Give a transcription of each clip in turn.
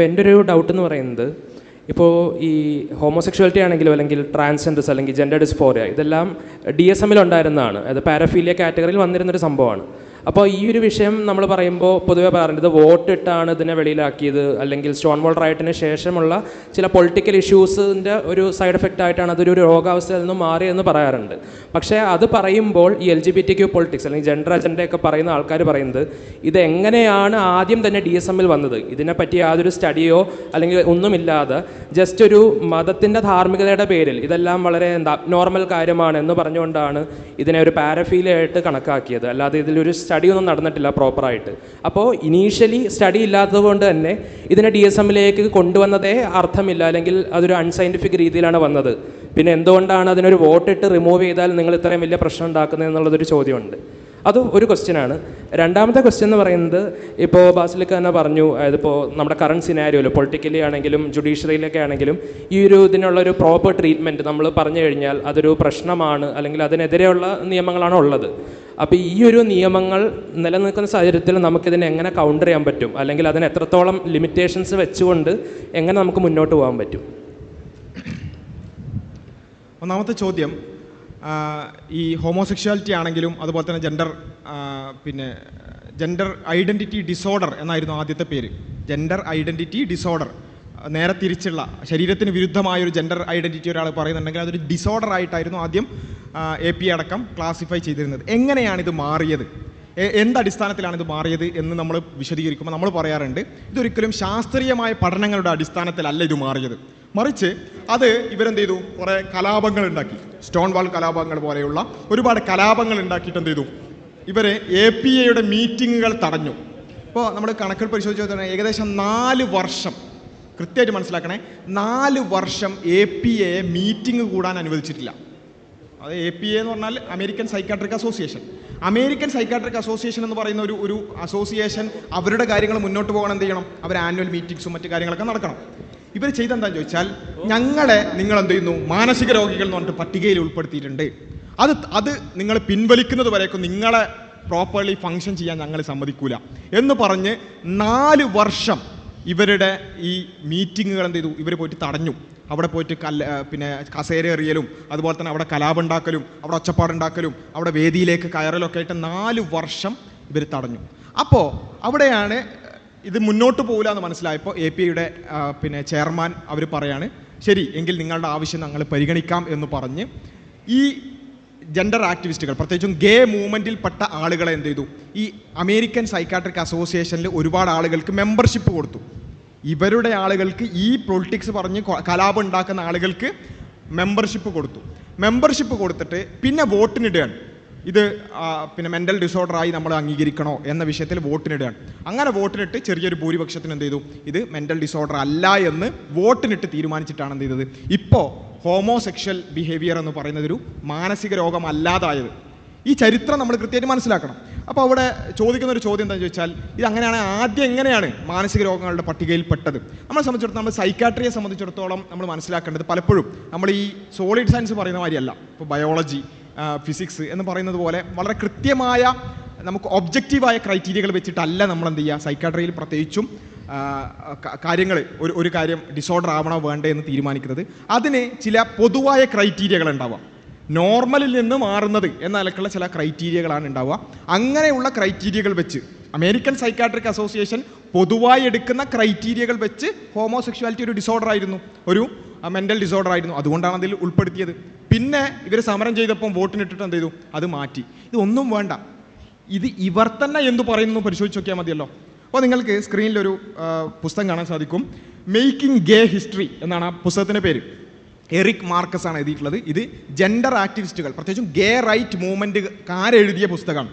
ഇപ്പോൾ എന്റെ ഒരു ഡൗട്ട് എന്ന് പറയുന്നത് ഇപ്പോൾ ഈ ഹോമോസെക്ഷുവാലിറ്റി ആണെങ്കിലും അല്ലെങ്കിൽ ട്രാൻസ്ജെൻഡേഴ്സ് അല്ലെങ്കിൽ ജെൻഡർ ഡിസ്ഫോറിയ ഇതെല്ലാം ഡി എസ് എമ്മിൽ ഉണ്ടായിരുന്നതാണ്. അത് പാരഫീലിയ കാറ്റഗറിയിൽ വന്നിരുന്നൊരു സംഭവമാണ്. അപ്പോൾ ഈ ഒരു വിഷയം നമ്മൾ പറയുമ്പോൾ പൊതുവെ പറയുന്നത് വോട്ട് ഇട്ടാണ് ഇതിനെ വെളിയിലാക്കിയത് അല്ലെങ്കിൽ സ്റ്റോൺ വോൾ റൈറ്റിന് ശേഷമുള്ള ചില പൊളിറ്റിക്കൽ ഇഷ്യൂസിന്റെ ഒരു സൈഡ് എഫക്റ്റ് ആയിട്ടാണ് അതൊരു രോഗാവസ്ഥയിൽ നിന്നും മാറിയെന്ന് പറയാറുണ്ട്. പക്ഷേ അത് പറയുമ്പോൾ ഈ L G B T Q politics അല്ലെങ്കിൽ ജെൻഡർ അജണ്ടയൊക്കെ പറയുന്ന ആൾക്കാർ പറയുന്നത് ഇത് എങ്ങനെയാണ് ആദ്യം തന്നെ ഡി എസ് എമ്മിൽ വന്നത്? ഇതിനെപ്പറ്റി യാതൊരു സ്റ്റഡിയോ അല്ലെങ്കിൽ ഒന്നുമില്ലാതെ ജസ്റ്റ് ഒരു മതത്തിന്റെ ധാർമ്മികതയുടെ പേരിൽ ഇതെല്ലാം വളരെ എന്താ നോർമൽ കാര്യമാണ് എന്ന് പറഞ്ഞുകൊണ്ടാണ് ഇതിനെ ഒരു പാരഫീലായിട്ട് കണക്കാക്കിയത്. അല്ലാതെ ഇതിലൊരു സ്റ്റഡി ഒന്നും നടന്നിട്ടില്ല പ്രോപ്പറായിട്ട്. അപ്പോൾ ഇനീഷ്യലി സ്റ്റഡി ഇല്ലാത്തതുകൊണ്ട് തന്നെ ഇതിനെ ഡി എസ് എമ്മിലേക്ക് കൊണ്ടുവന്നതേ അർത്ഥമില്ല. അല്ലെങ്കിൽ അതൊരു അൺസൈന്റിഫിക് രീതിയിലാണ് വന്നത്. പിന്നെ എന്തുകൊണ്ടാണ് അതിനൊരു വോട്ടിട്ട് റിമൂവ് ചെയ്താൽ നിങ്ങൾ ഇത്രയും വലിയ പ്രശ്നം ഉണ്ടാക്കുന്നത് എന്നുള്ളതൊരു ചോദ്യമുണ്ട്. അത് ഒരു ക്വസ്റ്റ്യനാണ് രണ്ടാമത്തെ ക്വസ്റ്റ്യൻ എന്ന് പറയുന്നത് ഇപ്പോൾ ബാസിലിക്ക തന്നെ പറഞ്ഞു അതായത് ഇപ്പോൾ നമ്മുടെ കറണ്ട് സിനാരിയോയിൽ പൊളിറ്റിക്കലി ആണെങ്കിലും ജുഡീഷ്യറിയിലൊക്കെ ആണെങ്കിലും ഈ ഒരു ഇതിനുള്ള ഒരു പ്രോപ്പർ ട്രീറ്റ്മെന്റ് നമ്മൾ പറഞ്ഞു കഴിഞ്ഞാൽ അതൊരു പ്രശ്നമാണ് അല്ലെങ്കിൽ അതിനെതിരെയുള്ള നിയമങ്ങളാണ് ഉള്ളത്. അപ്പോൾ ഈ ഒരു നിയമങ്ങൾ നിലനിൽക്കുന്ന സാഹചര്യത്തിൽ നമുക്കിതിനെ എങ്ങനെ കൗണ്ടർ ചെയ്യാൻ പറ്റും? അല്ലെങ്കിൽ അതിന് എത്രത്തോളം ലിമിറ്റേഷൻസ് വെച്ചുകൊണ്ട് എങ്ങനെ നമുക്ക് മുന്നോട്ട് പോകാൻ പറ്റും? ഒന്നാമത്തെ ചോദ്യം ഈ ഹോമോസെക്ഷുവാലിറ്റി ആണെങ്കിലും അതുപോലെ തന്നെ ജെൻഡർ പിന്നെ ജെൻഡർ ഐഡന്റിറ്റി ഡിസോർഡർ എന്നായിരുന്നു ആദ്യത്തെ പേര്. ജെൻഡർ ഐഡന്റിറ്റി ഡിസോർഡർ നേരെ തിരിച്ചുള്ള ശരീരത്തിന് വിരുദ്ധമായ ഒരു ജെൻഡർ ഐഡന്റിറ്റി ഒരാൾ പറയുന്നുണ്ടെങ്കിൽ അതൊരു ഡിസോർഡർ ആയിട്ടായിരുന്നു ആദ്യം എ പി അടക്കം ക്ലാസിഫൈ ചെയ്തിരുന്നത്. എങ്ങനെയാണിത് മാറിയത്? എന്ത് അടിസ്ഥാനത്തിലാണ് ഇത് മാറിയത് എന്ന് നമ്മൾ വിശദീകരിക്കുമ്പോൾ നമ്മൾ പറയാറുണ്ട്. ഇതൊരിക്കലും ശാസ്ത്രീയമായ പഠനങ്ങളുടെ അടിസ്ഥാനത്തിലല്ല ഇത് മാറിയത്. മറിച്ച് അത് ഇവരെന്ത് ചെയ്തു കുറേ കലാപങ്ങൾ ഉണ്ടാക്കി. സ്റ്റോൺ വാൾ കലാപങ്ങൾ പോലെയുള്ള ഒരുപാട് കലാപങ്ങൾ ഉണ്ടാക്കിയിട്ട് എന്ത് ചെയ്തു ഇവരെ എ പി എയുടെ മീറ്റിങ്ങുകൾ തടഞ്ഞു. ഇപ്പോൾ നമ്മൾ കണക്കിൽ പരിശോധിച്ചാൽ ഏകദേശം നാല് വർഷം കൃത്യമായിട്ട് മനസ്സിലാക്കണേ നാല് വർഷം എ പി എ മീറ്റിംഗ് കൂടാൻ അനുവദിച്ചിട്ടില്ല. അത് എ പി എ എന്ന് പറഞ്ഞാൽ American Psychiatric Association American Psychiatric Association എന്ന് പറയുന്ന ഒരു ഒരു അസോസിയേഷൻ അവരുടെ കാര്യങ്ങൾ മുന്നോട്ട് പോകണം എന്ത് ചെയ്യണം? അവർ ആനുവൽ മീറ്റിംഗ്സും മറ്റു കാര്യങ്ങളൊക്കെ നടക്കണം. ഇവർ ചെയ്തെന്താന്ന് ചോദിച്ചാൽ ഞങ്ങളെ നിങ്ങൾ എന്ത് ചെയ്യുന്നു? മാനസിക രോഗികൾ എന്ന് പറഞ്ഞിട്ട് പട്ടികയിൽ ഉൾപ്പെടുത്തിയിട്ടുണ്ട്. അത് അത് നിങ്ങൾ പിൻവലിക്കുന്നത് വരേക്കും നിങ്ങളെ പ്രോപ്പർലി ഫങ്ഷൻ ചെയ്യാൻ ഞങ്ങൾ സമ്മതിക്കൂല. എന്ന് പറഞ്ഞ് നാല് വർഷം ഇവരുടെ ഈ മീറ്റിങ്ങുകൾ എന്ത് ചെയ്തു? ഇവർ പോയിട്ട് തടഞ്ഞു. അവിടെ പോയിട്ട് കല്ല പിന്നെ കസേര എറിയലും അതുപോലെ തന്നെ അവിടെ കലാപുണ്ടാക്കലും അവിടെ ഒച്ചപ്പാടുണ്ടാക്കലും അവിടെ വേദിയിലേക്ക് കയറലൊക്കെ ആയിട്ട് നാല് വർഷം ഇവർ തടഞ്ഞു. അപ്പോൾ അവിടെയാണ് ഇത് മുന്നോട്ട് പോകില്ല എന്ന് മനസ്സിലായപ്പോൾ എ പി ഐയുടെ പിന്നെ ചെയർമാൻ അവർ പറയാണ് ശരി എങ്കിൽ നിങ്ങളുടെ ആവശ്യം ഞങ്ങൾ പരിഗണിക്കാം എന്ന് പറഞ്ഞ് ഈ ജെൻഡർ ആക്ടിവിസ്റ്റുകൾ പ്രത്യേകിച്ചും ഗേ മൂവ്മെന്റിൽ പെട്ട ആളുകളെ എന്ത് ചെയ്തു? ഈ അമേരിക്കൻ സൈക്കാട്രിക് അസോസിയേഷനിൽ ഒരുപാട് ആളുകൾക്ക് മെമ്പർഷിപ്പ് കൊടുത്തു. ഇവരുടെ ആളുകൾക്ക് ഈ പൊളിറ്റിക്സ് പറഞ്ഞ് കലാപം ഉണ്ടാക്കുന്ന ആളുകൾക്ക് മെമ്പർഷിപ്പ് കൊടുത്തു. മെമ്പർഷിപ്പ് കൊടുത്തിട്ട് പിന്നെ വോട്ടിനിടുകയാണ്. ഇത് പിന്നെ മെന്റൽ ഡിസോർഡറായി നമ്മൾ അംഗീകരിക്കണോ എന്ന വിഷയത്തിൽ വോട്ടിനിടുകയാണ്. അങ്ങനെ വോട്ടിനിട്ട് ചെറിയൊരു ഭൂരിപക്ഷത്തിന് എന്ത് ചെയ്തു? ഇത് മെന്റൽ ഡിസോർഡർ അല്ല എന്ന് വോട്ടിനിട്ട് തീരുമാനിച്ചിട്ടാണ് എന്ത് ചെയ്തത്. ഇപ്പോൾ ഹോമോസെക്ഷൽ ബിഹേവിയർ എന്ന് പറയുന്നതൊരു മാനസിക രോഗമല്ലാതായത്. ഈ ചരിത്രം നമ്മൾ കൃത്യമായിട്ട് മനസ്സിലാക്കണം. അപ്പോൾ അവിടെ ചോദിക്കുന്ന ഒരു ചോദ്യം എന്താണെന്ന് ചോദിച്ചാൽ ഇത് അങ്ങനെയാണ് ആദ്യം എങ്ങനെയാണ് മാനസിക രോഗങ്ങളുടെ പട്ടികയിൽ പെട്ടത് നമ്മളെ സംബന്ധിച്ചിടത്തോളം നമ്മൾ സൈക്കാട്രിയെ സംബന്ധിച്ചിടത്തോളം നമ്മൾ മനസ്സിലാക്കേണ്ടത് പലപ്പോഴും നമ്മൾ ഈ സോളിഡ് സയൻസ് പറയുന്ന മാതിരിയല്ല. ഇപ്പോൾ ബയോളജി ഫിസിക്സ് എന്ന് പറയുന്നത് പോലെ വളരെ കൃത്യമായ നമുക്ക് ഒബ്ജക്റ്റീവായ ക്രൈറ്റീരിയകൾ വെച്ചിട്ടല്ല നമ്മൾ എന്ത് ചെയ്യുക. സൈക്കാട്രിയിൽ പ്രത്യേകിച്ചും കാര്യങ്ങൾ ഒരു ഒരു കാര്യം ഡിസോർഡർ ആവണോ വേണ്ടേ എന്ന് തീരുമാനിക്കുന്നത്. അതിന് ചില പൊതുവായ ക്രൈറ്റീരിയകൾ ഉണ്ടാവാം. നോർമലിൽ നിന്ന് മാറുന്നത് എന്ന നിലക്കുള്ള ചില ക്രൈറ്റീരിയകളാണ് ഉണ്ടാവുക. അങ്ങനെയുള്ള ക്രൈറ്റീരിയകൾ വെച്ച് അമേരിക്കൻ സൈക്കാട്രിക് അസോസിയേഷൻ പൊതുവായി എടുക്കുന്ന ക്രൈറ്റീരിയകൾ വെച്ച് ഹോമോസെക്ഷുവാലിറ്റി ഒരു ഡിസോർഡർ ആയിരുന്നു. ഒരു മെന്റൽ ഡിസോർഡർ ആയിരുന്നു. അതുകൊണ്ടാണ് അതിൽ ഉൾപ്പെടുത്തിയത്. പിന്നെ ഇവർ സമരം ചെയ്തപ്പം വോട്ടിനിട്ടിട്ട് എന്ത് ചെയ്തു? അത് മാറ്റി. ഇതൊന്നും വേണ്ട. ഇത് ഇവർ തന്നെ എന്തു പറയുന്നു പരിശോധിച്ച് നോക്കിയാൽ മതിയല്ലോ. അപ്പോൾ നിങ്ങൾക്ക് സ്ക്രീനിലൊരു പുസ്തകം കാണാൻ സാധിക്കും. മേക്കിംഗ് ഗേ ഹിസ്റ്ററി എന്നാണ് ആ പുസ്തകത്തിന്റെ പേര്. എറിക് മാർക്കസ് ആണ് എഴുതിയിട്ടുള്ളത്. ഇത് ജെൻഡർ ആക്ടിവിസ്റ്റുകൾ പ്രത്യേകിച്ചും ഗേ റൈറ്റ് മൂവ്മെന്റുകാരെഴുതിയ പുസ്തകം.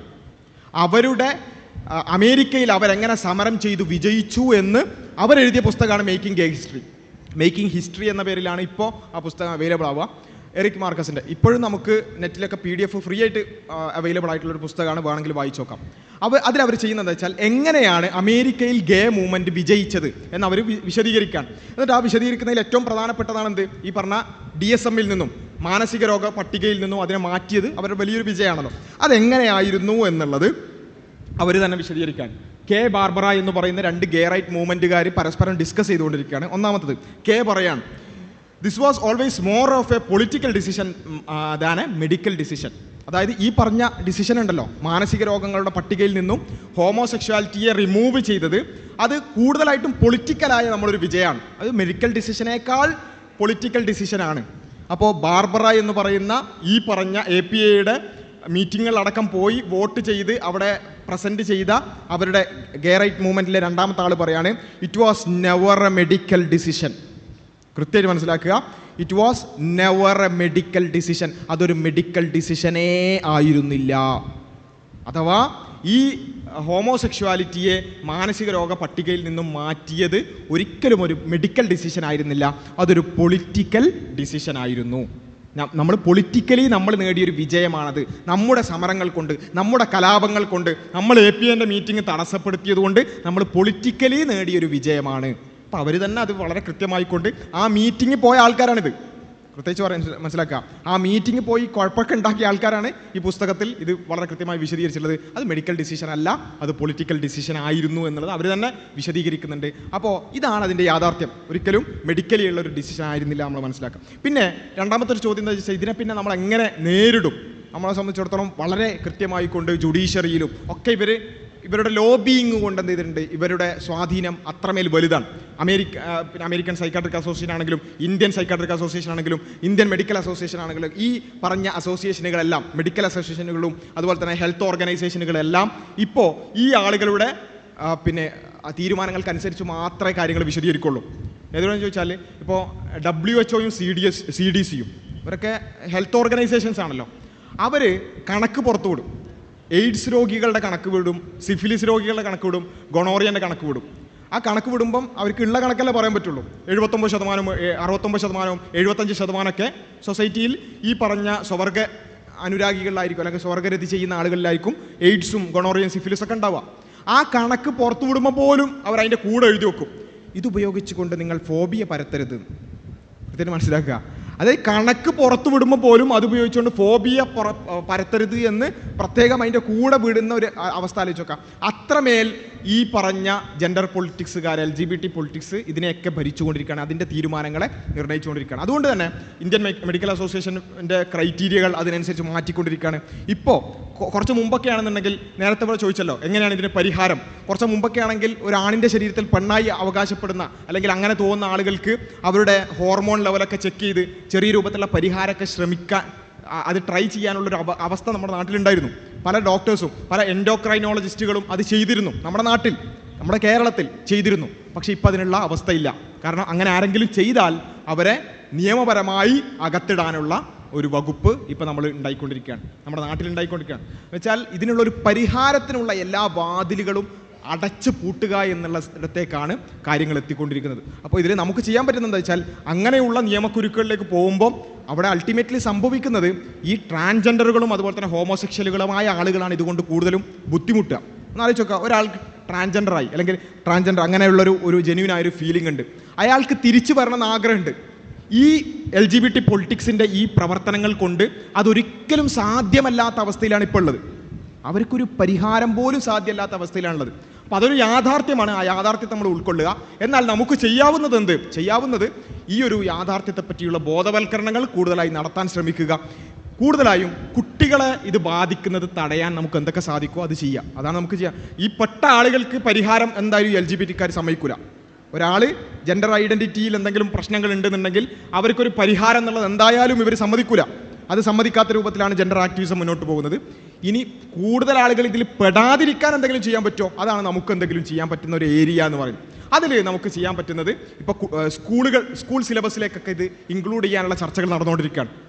അവരുടെ അമേരിക്കയിൽ അവരെങ്ങനെ സമരം ചെയ്തു വിജയിച്ചു എന്ന് അവരെഴുതിയ പുസ്തകമാണ് making gay history making history എന്ന പേരിലാണ് ഇപ്പോൾ ആ പുസ്തകം അവൈലബിൾ ആവുക. എറിക് മാർക്കസിന്റെ ഇപ്പോഴും നമുക്ക് നെറ്റിലൊക്കെ പി ഡി എഫ് ഫ്രീ ആയിട്ട് അവൈലബിൾ ആയിട്ടുള്ള ഒരു പുസ്തകമാണ് വേണമെങ്കിൽ വായിച്ചു നോക്കാം. അവർ അതിലവർ ചെയ്യുന്നത് വെച്ചാൽ എങ്ങനെയാണ് അമേരിക്കയിൽ ഗേ മൂവ്മെന്റ് വിജയിച്ചത് എന്ന് അവർ വിശദീകരിക്കാൻ എന്നിട്ട് ആ വിശദീകരിക്കുന്നതിൽ ഏറ്റവും പ്രധാനപ്പെട്ടതാണ് എന്ത് ഈ പറഞ്ഞ ഡി എസ് എമ്മിൽ നിന്നും മാനസിക രോഗ പട്ടികയിൽ നിന്നും അതിനെ മാറ്റിയത് അവരുടെ വലിയൊരു വിജയമാണല്ലോ. അതെങ്ങനെയായിരുന്നു എന്നുള്ളത് അവർ തന്നെ വിശദീകരിക്കാൻ കെ ബാർബറ എന്ന് പറയുന്ന രണ്ട് ഗേ റൈറ്റ് മൂവ്മെന്റുകാർ പരസ്പരം ഡിസ്കസ് ചെയ്തുകൊണ്ടിരിക്കുകയാണ്. ഒന്നാമത്തത് കെ പറയാണ് this was always more of a political decision than a medical decision അതായത് ഈ പറഞ്ഞ ഡിസിഷൻ ഉണ്ടല്ലോ മാനസിക രോഗങ്ങളുടെ പട്ടികയിൽ നിന്നും ഹോമോസെക്ഷുവാലിറ്റിയെ റിമൂവ് ചെയ്തത് അത് കൂടുതലായിട്ടും പൊളിറ്റിക്കലായ നമ്മളൊരു വിജയമാണ്. അത് മെഡിക്കൽ ഡിസിഷനേക്കാൾ പൊളിറ്റിക്കൽ ഡിസിഷനാണ് അപ്പോൾ ബാർബറ എന്ന് പറയുന്ന ഈ പറഞ്ഞ എ പി എയുടെ മീറ്റിങ്ങുകളടക്കം പോയി വോട്ട് ചെയ്ത് അവിടെ പ്രസന്റ് ചെയ്ത അവരുടെ ഗേ മൂവ്മെന്റിലെ രണ്ടാമത്തെ ആൾ പറയാണ് it was never a medical decision കൃത്യമായിട്ട് മനസ്സിലാക്കുക. It was never a medical decision അതൊരു മെഡിക്കൽ ഡിസിഷനേ ആയിരുന്നില്ല. അഥവാ ഈ ഹോമോസെക്ഷുവാലിറ്റിയെ മാനസിക രോഗ പട്ടികയിൽ നിന്നും മാറ്റിയത് ഒരിക്കലും ഒരു മെഡിക്കൽ ഡിസിഷൻ ആയിരുന്നില്ല. അതൊരു പൊളിറ്റിക്കൽ ഡിസിഷൻ ആയിരുന്നു. നമ്മൾ പൊളിറ്റിക്കലി നമ്മൾ നേടിയൊരു വിജയമാണത്. നമ്മുടെ സമരങ്ങൾ കൊണ്ട് നമ്മുടെ കലാപങ്ങൾ കൊണ്ട് നമ്മൾ എ പി എന്റെ മീറ്റിംഗ് തടസ്സപ്പെടുത്തിയത് കൊണ്ട് നമ്മൾ പൊളിറ്റിക്കലി നേടിയൊരു വിജയമാണ്. അപ്പോൾ അവർ തന്നെ അത് വളരെ കൃത്യമായിക്കൊണ്ട് ആ മീറ്റിംഗ് പോയ ആൾക്കാരാണിത്. പ്രത്യേകിച്ച് പറയാൻ മനസ്സിലാക്കുക. ആ മീറ്റിംഗ് പോയി കുഴപ്പമൊക്കെ ഉണ്ടാക്കിയ ആൾക്കാരാണ് ഈ പുസ്തകത്തിൽ ഇത് വളരെ കൃത്യമായി വിശദീകരിച്ചിട്ടുള്ളത്. അത് മെഡിക്കൽ ഡിസിഷൻ അല്ല അത് പൊളിറ്റിക്കൽ ഡിസിഷൻ ആയിരുന്നു എന്നുള്ളത് അവർ തന്നെ വിശദീകരിക്കുന്നുണ്ട്. അപ്പോൾ ഇതാണ് അതിന്റെ യാഥാർത്ഥ്യം. ഒരിക്കലും മെഡിക്കലി ഉള്ള ഒരു ഡിസിഷൻ ആയിരുന്നില്ല നമ്മൾ മനസ്സിലാക്കാം. പിന്നെ രണ്ടാമത്തെ ഒരു ചോദ്യം എന്താ വെച്ചാൽ ഇതിനെ പിന്നെ നമ്മൾ എങ്ങനെ നേരിടും? നമ്മളെ സംബന്ധിച്ചിടത്തോളം വളരെ കൃത്യമായിക്കൊണ്ട് ജുഡീഷ്യറിയിലും ഒക്കെ ഇവർ ഇവരുടെ ലോബിയിങ് കൊണ്ട് എന്ത് ചെയ്തിട്ടുണ്ട്? ഇവരുടെ സ്വാധീനം അത്രമേൽ വലുതാണ്. അമേരിക്ക പിന്നെ അമേരിക്കൻ സൈക്കാട്രിക് അസോസിയേഷൻ ആണെങ്കിലും ഇന്ത്യൻ സൈക്കാട്രിക് അസോസിയേഷൻ ആണെങ്കിലും ഇന്ത്യൻ മെഡിക്കൽ അസോസിയേഷൻ ആണെങ്കിലും ഈ പറഞ്ഞ അസോസിയേഷനുകളെല്ലാം മെഡിക്കൽ അസോസിയേഷനുകളും അതുപോലെ തന്നെ ഹെൽത്ത് ഓർഗനൈസേഷനുകളെല്ലാം ഇപ്പോൾ ഈ ആളുകളുടെ പിന്നെ തീരുമാനങ്ങൾക്കനുസരിച്ച് മാത്രമേ കാര്യങ്ങൾ വിശദീകരിക്കുള്ളൂ. ഏതുകൊണ്ടെന്ന് ചോദിച്ചാൽ ഇപ്പോൾ W H ഒയും C D S C D സിയും ഇവരൊക്കെ ഹെൽത്ത് ഓർഗനൈസേഷൻസ് ആണല്ലോ. അവർ കണക്ക് പുറത്തു വിടും എയ്ഡ്സ് രോഗികളുടെ കണക്ക് വിടും സിഫിലിസ് രോഗികളുടെ കണക്ക് വിടും ഗൊണോറിയന്റെ കണക്ക് വിടും. ആ കണക്ക് വിടുമ്പം അവർക്ക് ഉള്ള കണക്കല്ലേ പറയാൻ പറ്റുള്ളൂ. എഴുപത്തൊമ്പത് ശതമാനവും ഏ, അറുപത്തൊമ്പത് ശതമാനവും എഴുപത്തഞ്ച് ശതമാനമൊക്കെ സൊസൈറ്റിയിൽ ഈ പറഞ്ഞ സ്വർഗ അനുരാഗികളിലായിരിക്കും അല്ലെങ്കിൽ സ്വർഗരതി ചെയ്യുന്ന ആളുകളിലായിരിക്കും എയ്ഡ്സും ഗൊണോറിയൻ സിഫിലിസ് ഒക്കെ ഉണ്ടാവുക. ആ കണക്ക് പുറത്തു വിടുമ്പോൾ പോലും അവർ അതിന്റെ കൂടെ എഴുതി വെക്കും. ഇതുപയോഗിച്ചുകൊണ്ട് നിങ്ങൾ ഫോബിയ പരത്തരുത്. ഇതിന് മനസ്സിലാക്കുക. അതായത് കണക്ക് പുറത്തു വിടുമ്പോൾ പോലും അത് ഉപയോഗിച്ചുകൊണ്ട് ഫോബിയ പുറ പരത്തരുത് എന്ന് പ്രത്യേകം അതിന്റെ കൂടെ വിടുന്ന ഒരു അവസ്ഥ ആലോചിച്ച് നോക്കാം. അത്രമേൽ ഈ പറഞ്ഞ gender പൊളിറ്റിക്സുകാർ L G B T politics ഇതിനെയൊക്കെ ഭരിച്ചുകൊണ്ടിരിക്കുകയാണ്. അതിന്റെ തീരുമാനങ്ങളെ നിർണയിച്ചുകൊണ്ടിരിക്കുകയാണ് അതുകൊണ്ട് തന്നെ ഇന്ത്യൻ മെഡിക്കൽ അസോസിയേഷന്റെ ക്രൈറ്റീരിയകൾ അതിനനുസരിച്ച് മാറ്റിക്കൊണ്ടിരിക്കുകയാണ്. ഇപ്പോൾ കുറച്ച് മുമ്പൊക്കെ ആണെന്നുണ്ടെങ്കിൽ നേരത്തെ ഇവിടെ ചോദിച്ചല്ലോ എങ്ങനെയാണ് ഇതിന് പരിഹാരം? കുറച്ച് മുമ്പൊക്കെ ആണെങ്കിൽ ഒരു ആണിന്റെ ശരീരത്തിൽ പെണ്ണായി അവകാശപ്പെടുന്ന അല്ലെങ്കിൽ അങ്ങനെ തോന്നുന്ന ആളുകൾക്ക് അവരുടെ ഹോർമോൺ ലെവലൊക്കെ ചെക്ക് ചെയ്ത് ചെറിയ രൂപത്തിലുള്ള പരിഹാരമൊക്കെ ശ്രമിക്കാൻ അത് ട്രൈ ചെയ്യാനുള്ള ഒരു അവ- അവസ്ഥ നമ്മുടെ നാട്ടിലുണ്ടായിരുന്നു. പല ഡോക്ടേഴ്സും പല എൻഡോക്രൈനോളജിസ്റ്റുകളും അത് ചെയ്തിരുന്നു. നമ്മുടെ നാട്ടിൽ നമ്മുടെ കേരളത്തിൽ ചെയ്തിരുന്നു. പക്ഷേ ഇപ്പം അതിനുള്ള അവസ്ഥയില്ല. കാരണം അങ്ങനെ ആരെങ്കിലും ചെയ്താൽ അവരെ നിയമപരമായി അകത്തിടാനുള്ള ഒരു വകുപ്പ് ഇപ്പം നമ്മൾ ഉണ്ടായിക്കൊണ്ടിരിക്കുകയാണ്. നമ്മുടെ നാട്ടിൽ ഉണ്ടായിക്കൊണ്ടിരിക്കുകയാണ്. വെച്ചാൽ ഇതിനുള്ള ഒരു പരിഹാരത്തിനുള്ള എല്ലാ വാതിലുകളും അടച്ചു പൂട്ടുക എന്നുള്ള ഇടത്തേക്കാണ് കാര്യങ്ങൾ എത്തിക്കൊണ്ടിരിക്കുന്നത്. അപ്പോൾ ഇതിൽ നമുക്ക് ചെയ്യാൻ പറ്റുന്നത് എന്താ വെച്ചാൽ അങ്ങനെയുള്ള നിയമക്കുരുക്കുകളിലേക്ക് പോകുമ്പോൾ അവിടെ അൾട്ടിമേറ്റ്ലി സംഭവിക്കുന്നത് ഈ ട്രാൻസ്ജെൻഡറുകളും അതുപോലെ തന്നെ ഹോമോസെക്ഷലുകളുമായ ആളുകളാണ് ഇതുകൊണ്ട് കൂടുതലും ബുദ്ധിമുട്ടുക. എന്നാലോചിച്ച് നോക്കുക. ഒരാൾക്ക് ട്രാൻസ്ജെൻഡറായി അല്ലെങ്കിൽ ട്രാൻസ്ജെൻഡർ അങ്ങനെയുള്ളൊരു ഒരു ജെന്യൂൻ ആയൊരു ഫീലിംഗ് ഉണ്ട്. അയാൾക്ക് തിരിച്ചു വരണമെന്ന് ആഗ്രഹമുണ്ട്. ഈ എൽ ജി ബി ടി പൊളിറ്റിക്സിന്റെ ഈ പ്രവർത്തനങ്ങൾ കൊണ്ട് അതൊരിക്കലും സാധ്യമല്ലാത്ത അവസ്ഥയിലാണ് ഇപ്പോൾ ഉള്ളത്. അവർക്കൊരു പരിഹാരം പോലും സാധ്യമല്ലാത്ത അവസ്ഥയിലാണുള്ളത്. അപ്പോൾ അതൊരു യാഥാർത്ഥ്യമാണ്. ആ യാഥാർത്ഥ്യത്തെ നമ്മൾ ഉൾക്കൊള്ളുക. എന്നാൽ നമുക്ക് ചെയ്യാവുന്നത് എന്ത്? ചെയ്യാവുന്നത് ഈ ഒരു യാഥാർത്ഥ്യത്തെ പറ്റിയുള്ള ബോധവൽക്കരണങ്ങൾ കൂടുതലായി നടത്താൻ ശ്രമിക്കുക. കൂടുതലായും കുട്ടികളെ ഇത് ബാധിക്കുന്നത് തടയാൻ നമുക്ക് എന്തൊക്കെ സാധിക്കുമോ അത് ചെയ്യാം അതാണ് നമുക്ക് ചെയ്യാം. ഈ പെട്ട ആളുകൾക്ക് പരിഹാരം എന്തായാലും എൽ ജി ബി ടിക്കാർ സമ്മതിക്കൂല. ഒരാൾ ജെൻഡർ ഐഡന്റിറ്റിയിൽ എന്തെങ്കിലും പ്രശ്നങ്ങൾ ഉണ്ടെന്നുണ്ടെങ്കിൽ അവർക്കൊരു പരിഹാരം എന്നുള്ളത് എന്തായാലും ഇവർ സമ്മതിക്കില്ല അത് സമ്മതിക്കാത്ത രൂപത്തിലാണ് ജെൻഡർ ആക്ടിവിസം മുന്നോട്ട് പോകുന്നത്. ഇനി കൂടുതൽ ആളുകൾ ഇതിൽ പെടാതിരിക്കാൻ എന്തെങ്കിലും ചെയ്യാൻ പറ്റുമോ? അതാണ് നമുക്ക് എന്തെങ്കിലും ചെയ്യാൻ പറ്റുന്ന ഒരു ഏരിയ എന്ന് പറയുന്നത്. അതിൽ നമുക്ക് ചെയ്യാൻ പറ്റുന്നത് ഇപ്പോൾ സ്കൂളുകൾ സ്കൂൾ സിലബസിലേക്കൊക്കെ ഇത് ഇൻക്ലൂഡ് ചെയ്യാനുള്ള ചർച്ചകൾ നടന്നുകൊണ്ടിരിക്കുകയാണ്.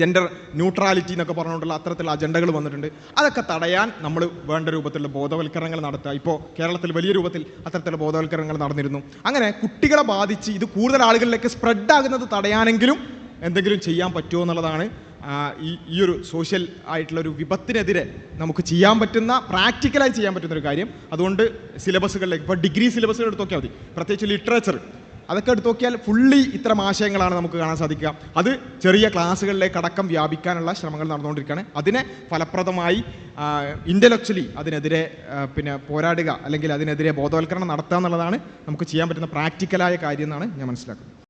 ജെൻഡർ ന്യൂട്രാലിറ്റി എന്നൊക്കെ പറഞ്ഞുകൊണ്ടുള്ള അത്തരത്തിലുള്ള അജണ്ടകൾ വന്നിട്ടുണ്ട്. അതൊക്കെ തടയാൻ നമ്മൾ വേണ്ട രൂപത്തിലുള്ള ബോധവൽക്കരണങ്ങൾ നടത്തുക. ഇപ്പോൾ കേരളത്തിൽ വലിയ രൂപത്തിൽ അത്തരത്തിലുള്ള ബോധവൽക്കരണങ്ങൾ നടന്നിരുന്നു. അങ്ങനെ കുട്ടികളെ ബാധിച്ച് ഇത് കൂടുതൽ ആളുകളിലേക്ക് സ്പ്രെഡ് ആകുന്നത് തടയാനെങ്കിലും എന്തെങ്കിലും ചെയ്യാൻ പറ്റുമോ എന്നുള്ളതാണ് ഈ ഈ ഒരു സോഷ്യൽ ആയിട്ടുള്ള ഒരു വിപത്തിനെതിരെ നമുക്ക് ചെയ്യാൻ പറ്റുന്ന പ്രാക്ടിക്കലായി ചെയ്യാൻ പറ്റുന്ന ഒരു കാര്യം. അതുകൊണ്ട് സിലബസുകളിലേക്ക് ഇപ്പോൾ ഡിഗ്രി സിലബസുകൾ എടുത്തൊക്കെ മതി. പ്രത്യേകിച്ച് ലിറ്ററേച്ചർ അതൊക്കെ എടുത്തു നോക്കിയാൽ ഫുള്ളി ഇത്തരം ആശയങ്ങളാണ് നമുക്ക് കാണാൻ സാധിക്കുക. അത് ചെറിയ ക്ലാസ്സുകളിലേക്ക് അടക്കം വ്യാപിക്കാനുള്ള ശ്രമങ്ങൾ നടന്നുകൊണ്ടിരിക്കുകയാണ്. അതിനെ ഫലപ്രദമായി ഇന്റലക്ച്വലി അതിനെതിരെ പിന്നെ പോരാടുക അല്ലെങ്കിൽ അതിനെതിരെ ബോധവൽക്കരണം നടത്തുക എന്നുള്ളതാണ് നമുക്ക് ചെയ്യാൻ പറ്റുന്ന പ്രാക്ടിക്കലായ കാര്യം എന്നാണ് ഞാൻ മനസ്സിലാക്കുന്നത്.